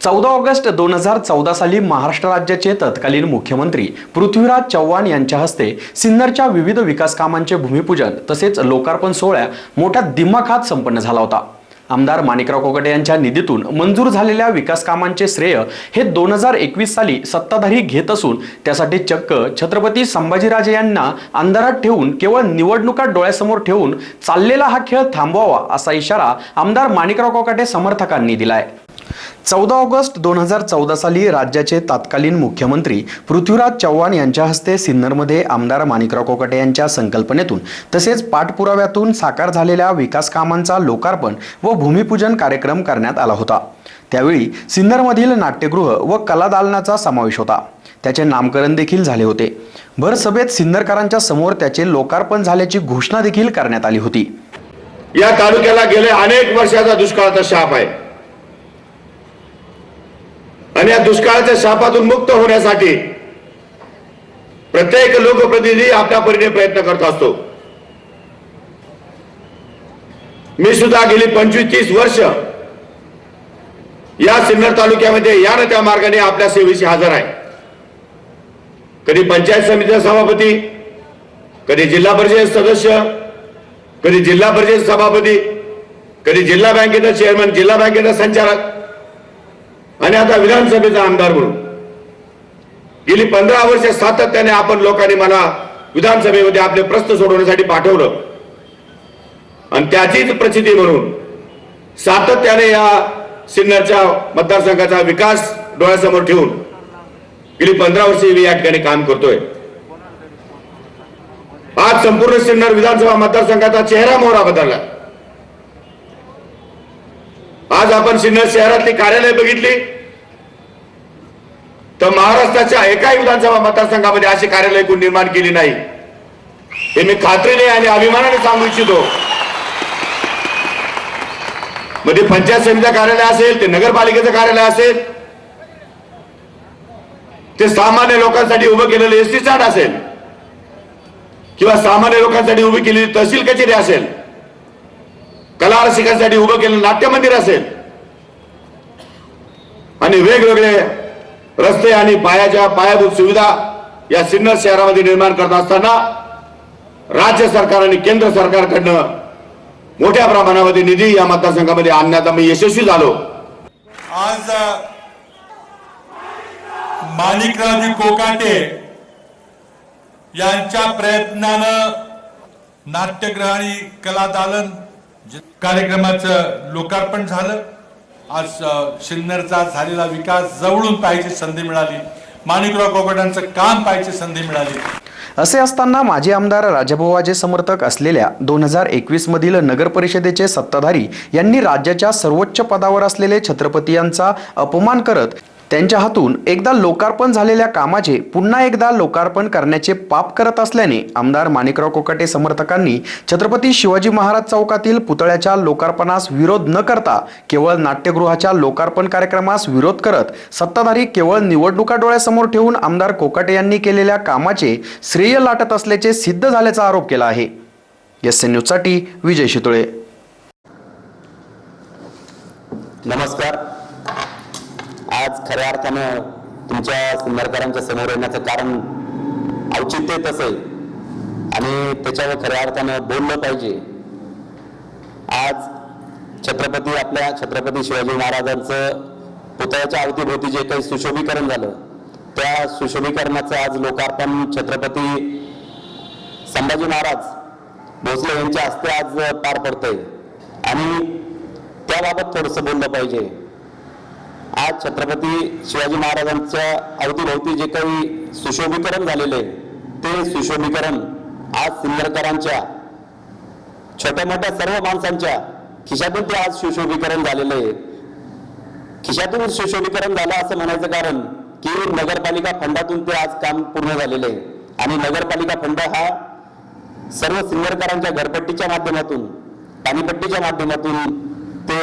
चौदा ऑगस्ट दोन हजार चौदा साली महाराष्ट्र राज्याचे तत्कालीन मुख्यमंत्री पृथ्वीराज चव्हाण यांच्या हस्ते सिन्नरच्या विविध विकास कामांचे भूमिपूजन तसेच लोकार्पण सोहळ्या मोठ्या दिमाखात संपन्न झाला होता. आमदार माणिकराव कोकटे यांच्या निधीतून मंजूर झालेल्या विकास कामांचे श्रेय हे दोन हजार एकवीस साली सत्ताधारी घेत असून त्यासाठी चक्क छत्रपती संभाजीराजे यांना अंधारात ठेवून केवळ निवडणुका डोळ्यासमोर ठेवून चाललेला हा खेळ थांबवावा असा इशारा आमदार माणिकराव कोकाटे समर्थकांनी दिलाय. चौदा ऑगस्ट दोन हजार चौदा साली राज्याचे तत्कालीन मुख्यमंत्री पृथ्वीराज चव्हाण यांच्या हस्ते सिन्नरमध्ये आमदार माणिकराव कोकटे यांच्या संकल्पनेतून तसेच पाठपुराव्यातून साकार झालेल्या विकास कामांचा लोकार्पण व भूमिपूजन कार्यक्रम करण्यात आला होता. त्यावेळी सिन्नरमधील नाट्यगृह व कला दालनाचा समावेश होता. त्याचे नामकरण देखील झाले होते. भर सभेत सिन्नरकरांच्या समोर त्याचे लोकार्पण झाल्याची घोषणा देखील करण्यात आली होती. या तालुक्याला गेले अनेक वर्षाचा दुष्काळाचा शाप आहे. आणि या दुष्काळाच्या शापातून मुक्त होण्यासाठी प्रत्येक लोकप्रतिनिधी आपल्या परीने प्रयत्न करत असतो. मी सुद्धा गेली पंचवीस तीस वर्ष या सिन्नर तालुक्यामध्ये या न त्या मार्गाने आपल्या सेवेशी हजर आहे. कधी पंचायत समितीचा सभापती कधी जिल्हा परिषद सदस्य कधी जिल्हा परिषद सभापती कधी जिल्हा बँकेचा चेअरमन जिल्हा बँकेचा संचालक आणि आता विधानसभेचा आमदार म्हणून. गेली पंधरा वर्ष सातत्याने आपण लोकांनी मला विधानसभेमध्ये आपले प्रश्न सोडवण्यासाठी पाठवलं. आणि त्याचीच प्रचिती म्हणून सातत्याने या सिन्नरच्या मतदारसंघाचा विकास डोळ्यासमोर ठेवून गेली पंधरा वर्षे मी या ठिकाणी काम करतोय. आज संपूर्ण सिन्नर विधानसभा मतदारसंघाचा चेहरा मोहरा बदलला. आज आपण सिन्नर शहरातली कार्यालय बघितली. तर महाराष्ट्राच्या एकाही विधानसभा मतदारसंघामध्ये अशी कार्यालय कोण निर्माण केली नाही. हे मी खात्रीने आणि अभिमानाने सांगू इच्छितो. मध्ये पंचायत समितीचं कार्यालय असेल ते नगरपालिकेचं कार्यालय असेल ते सामान्य लोकांसाठी उभं केलेलं एस टी स्टँड असेल किंवा सामान्य लोकांसाठी उभी केलेली तहसील कचेरी असेल कला रसिकांसाठी उभं केलेलं नाट्य मंदिर असेल. आणि वेगवेगळे रस्ते आणि पायाच्या पायाभूत सुविधा या सिन्नर शहरामध्ये निर्माण करत असताना राज्य सरकार आणि केंद्र सरकारकडनं मोठ्या प्रमाणामध्ये निधी या मतदारसंघामध्ये आणण्यात आम्ही यशस्वी झालो. आज माणिकराजी कोकाटे यांच्या प्रयत्नानं नाट्यगृह आणि कला दालन कार्यक्रमाचं लोकार्पण झालं. आज अ, सिन्नरचा झालेला विकास जवळून पाहायची संधी मिळाली. माणिकराव कोकटांचं काम पाहायची संधी मिळाली. असे असताना माजी आमदार राजाभावाचे समर्थक असलेल्या दोन हजार एकवीस मधील नगरपरिषदेचे सत्ताधारी यांनी राज्याच्या सर्वोच्च पदावर असलेले छत्रपती यांचा अपमान करत त्यांच्या हातून एकदा लोकार्पण झालेल्या कामाचे पुन्हा एकदा लोकार्पण करण्याचे पाप करत असल्याने आमदार माणिकराव कोकाटे समर्थकांनी छत्रपती शिवाजी महाराज चौकातील पुतळ्याच्या लोकार्पणास विरोध न करता केवळ नाट्यगृहाच्या लोकार्पण कार्यक्रमास विरोध करत सत्ताधारी केवळ निवडणुका डोळ्यासमोर ठेवून आमदार कोकाटे यांनी केलेल्या कामाचे श्रेय लाटत असल्याचे सिद्ध झाल्याचा आरोप केला आहे. एस एन न्यूजसाठी विजय शितोळे. नमस्कार. आज खऱ्या अर्थानं तुमच्या सिन्नरकरांच्या समोर येण्याचं कारण औचित्य तसं आहे आणि त्याच्यावर खऱ्या अर्थानं बोललं पाहिजे. आज छत्रपती आपल्या छत्रपती शिवाजी महाराजांचं पुतळ्याच्या अवतीभोवती जे काही सुशोभीकरण झालं त्या सुशोभीकरणाचं आज लोकार्पण छत्रपती संभाजी महाराज भोसले यांच्या हस्ते आज पार पडतंय. आणि त्याबाबत थोडंसं बोललं पाहिजे. आज छत्रपती शिवाजी महाराजांच्या अवतीभोवती जे काही सुशोभीकरण झालेले आहे, ते सुशोभीकरण आज सिन्नरकरांच्या छोट्या मोठ्या सर्व माणसांच्या खिशातून ते आज सुशोभीकरण झालेलं आहे. खिशातून सुशोभीकरण झालं असं म्हणायचं कारण की नगरपालिका फंडातून ते आज काम पूर्ण झालेलं आहे. आणि नगरपालिका फंड हा सर्व सिन्नरकरांच्या घरपट्टीच्या माध्यमातून पाणीपट्टीच्या माध्यमातून ते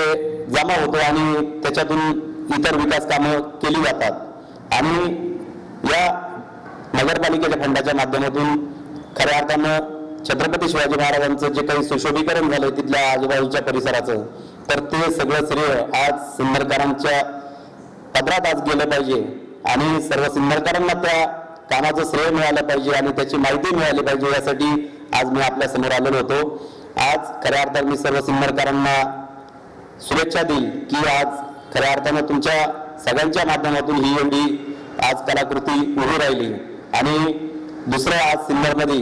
जमा होतो आणि त्याच्यातून इतर विकास कामं केली जातात. आणि या नगरपालिकेच्या फंडाच्या माध्यमातून खऱ्या अर्थानं छत्रपती शिवाजी महाराजांचं जे काही सुशोभीकरण झालंय तिथल्या आजूबाजूच्या परिसराचं तर ते सगळं श्रेय आज सिन्नरकरांच्या पदरात आज गेलं पाहिजे. आणि सर्व सिन्नरकरांना त्या कामाचं श्रेय मिळालं पाहिजे आणि त्याची माहिती मिळाली पाहिजे यासाठी आज मी आपल्यासमोर आलेलो होतो. आज खऱ्या अर्थात मी सर्व सिन्नरकरांना शुभेच्छा देईल की आज खऱ्या अर्थानं तुमच्या सगळ्यांच्या माध्यमातून ही एवढी आज कलाकृती उभी राहिली. आणि दुसरं आज सिन्नरमध्ये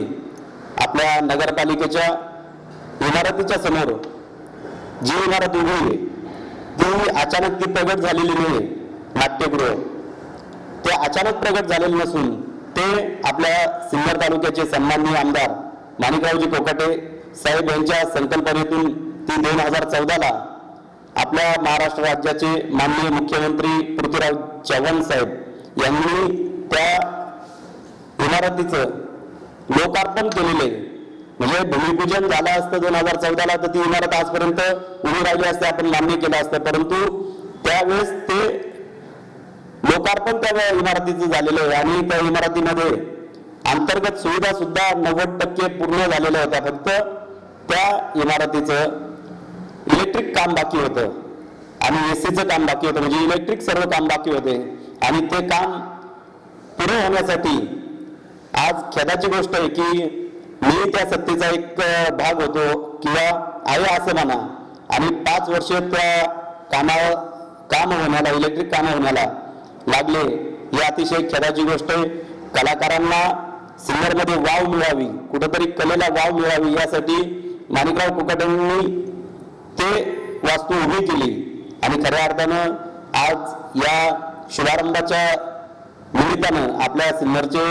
आपल्या नगरपालिकेच्या इमारतीच्या समोर जी इमारत उभी आहे ती अचानक ती प्रगट झालेली नाही नाट्यगृह. ते अचानक प्रगट झालेले नसून ते आपल्या सिन्नर तालुक्याचे सन्माननीय आमदार माणिकरावजी कोकाटे साहेब यांच्या संकल्पनेतून ती दोन हजार चौदाला आपल्या महाराष्ट्र राज्याचे माननीय मुख्यमंत्री पृथ्वीराज चव्हाण साहेब यांनी त्या इमारतीचं लोकार्पण केलेले म्हणजे भूमिपूजन झालं असतं दोन हजार चौदाला तर ती इमारत आजपर्यंत उभी राहिली असते आपण मान्य केलं असतं. परंतु त्यावेळेस ते लोकार्पण त्या इमारतीचं झालेलं आहे आणि त्या इमारतीमध्ये अंतर्गत सुविधा सुद्धा नव्वद टक्के पूर्ण झालेल्या होत्या. फक्त त्या इमारतीचं इलेक्ट्रिक काम बाकी होतं. आणि एसीचं काम बाकी होतं. म्हणजे इलेक्ट्रिक सर्व काम बाकी होते. आणि ते काम पूर्ण होण्यासाठी आज खेदाची गोष्ट आहे की मी त्या सत्तेचा एक भाग होतो किंवा आहे असं म्हणा. आणि पाच वर्ष त्या कामा काम होण्याला इलेक्ट्रिक काम होण्याला लागले. ही अतिशय खेदाची गोष्ट आहे. कलाकारांना सिंगरमध्ये वाव मिळावी कुठंतरी कलेला वाव मिळावी यासाठी माणिकराव कुकाटेंनी ते वास्तू उभी केली. आणि खऱ्या अर्थानं आज या शुभारंभाच्या निमित्तानं आपल्या सिन्नरचे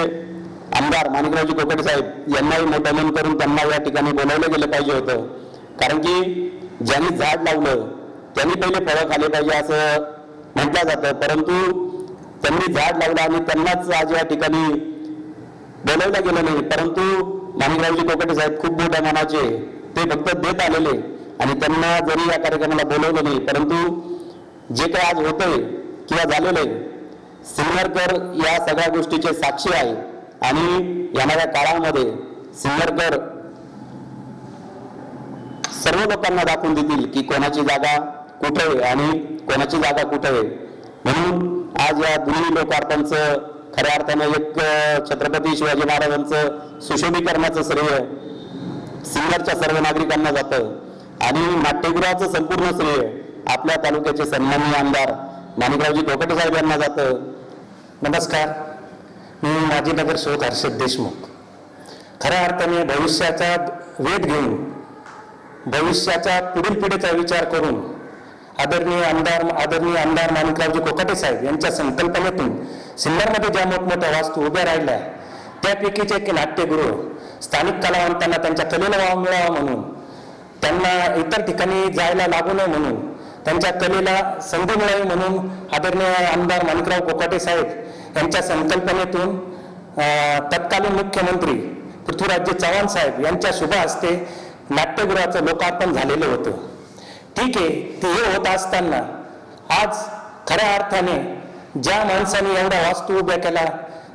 आमदार माणिकरावजी कोकटे साहेब यांनाही मोठं करून त्यांना या ठिकाणी बोलावलं गेलं पाहिजे होतं. कारण की ज्यांनी झाड लावलं त्यांनी पहिले फळं खाले पाहिजे असं म्हटलं जातं. परंतु त्यांनी झाड लावलं आणि त्यांनाच आज या ठिकाणी बोलवलं गेलं नाही. परंतु माणिकरावजी कोकटे साहेब खूप मोठ्या मनाचे ते फक्त देत आलेले. आणि त्यांना जरी या कार्यक्रमाला बोलवलं नाही परंतु जे काही आज होतंय किंवा झालेलं आहे सिंगरकर या सगळ्या गोष्टीचे साक्षी आहे. आणि येणाऱ्या काळामध्ये सिंगरकर सर्व लोकांना दाखवून देतील की कोणाची जागा कुठे आहे आणि कोणाची जागा कुठे आहे. म्हणून आज या दोन्ही लोकार्थांचं खऱ्या अर्थानं एक छत्रपती शिवाजी महाराजांचं सुशोभीकरणाचं श्रेय सिंगरच्या सर्व नागरिकांना जातं. आणि नाट्यगृहाचं संपूर्ण श्रेय आपल्या तालुक्याचे सन्माननीय आमदार माणिकरावजी कोकटे साहेब यांना जातं. नमस्कार. मी माजी नगरसेवक हर्षद देशमुख. खऱ्या अर्थाने भविष्याचा वेध घेऊन भविष्याच्या पुढील पिढीचा विचार करून आदरणीय आमदार आदरणीय आमदार माणिकरावजी कोकाटे साहेब यांच्या संकल्पनेतून सिन्नरमध्ये ज्या मोठमोठ्या वास्तू उभ्या राहिल्या त्यापैकीच एक नाट्यगृह स्थानिक कलावंतांना त्यांच्या कलेला वाव मिळावा म्हणून त्यांना इतर ठिकाणी जायला लागू नये म्हणून त्यांच्या कलेला संधी मिळावी म्हणून आदरणीय आमदार माणिकराव कोकाटे साहेब यांच्या संकल्पनेतून तत्कालीन मुख्यमंत्री पृथ्वीराजजी चव्हाण साहेब यांच्या शुभ हस्ते नाट्यगृहाचं लोकार्पण झालेलं होतं. ठीक आहे ते हे होत असताना आज खऱ्या अर्थाने ज्या माणसाने एवढा वास्तू उभ्या केला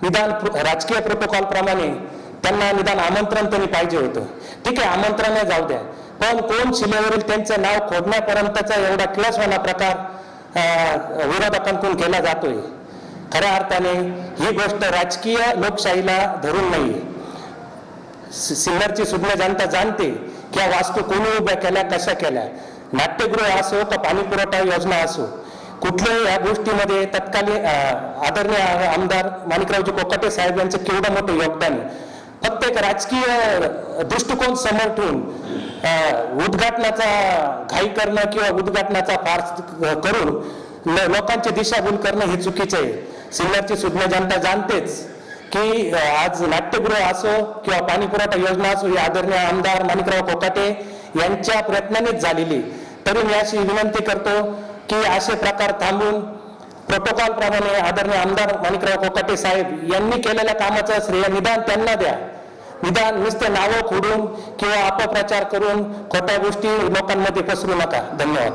निदान राजकीय प्रोटोकॉल प्रमाणे त्यांना निदान आमंत्रण त्यांनी पाहिजे होतं. ठीक आहे आमंत्रण जाऊ द्या. पण कोण शिलेवरील त्यांचं नाव खोडण्यापर्यंतचा एवढा किळसवाला प्रकार विरोधकांतून विरोधकांकडून केला जातोय. खऱ्या अर्थाने ही गोष्ट राजकीय लोकशाहीला धरून नाहीये. सिंगरची सिन्नरची सुज्ञ जनता जाणते की या वास्तू कोणी उभ्या केल्या कशा केल्या. नाट्यगृह असो का पाणी पुरवठा योजना असो कुठल्याही या गोष्टीमध्ये तत्कालीन आदरणीय आमदार माणिकरावजी कोकाटे साहेब यांचं केवढं मोठं योगदान आहे. फक्त एक राजकीय दृष्टिकोन समोर ठेवून उद्घाटनाचा घाई करणं किंवा उद्घाटनाचा फार करून लोकांची दिशाभूल करणं हे चुकीचं आहे. सिन्नरची सुज्ञ जनता जाणतेच की आज नाट्यगृह असो किंवा पाणी पुरवठा योजना असो ही आदरणीय आमदार माणिकराव कोकाटे यांच्या प्रयत्नानेच झालेली तरी मी अशी विनंती करतो की असे प्रकार थांबून प्रोटोकॉल प्रमाणे आदरणीय आमदार माणिकराव कोकाटे साहेब यांनी केलेल्या कामाचं श्रेय निदान त्यांना द्या. निदान नुसते नावं खोडून किंवा अपप्रचार करून खोट्या गोष्टी लोकांमध्ये पसरू नका. धन्यवाद.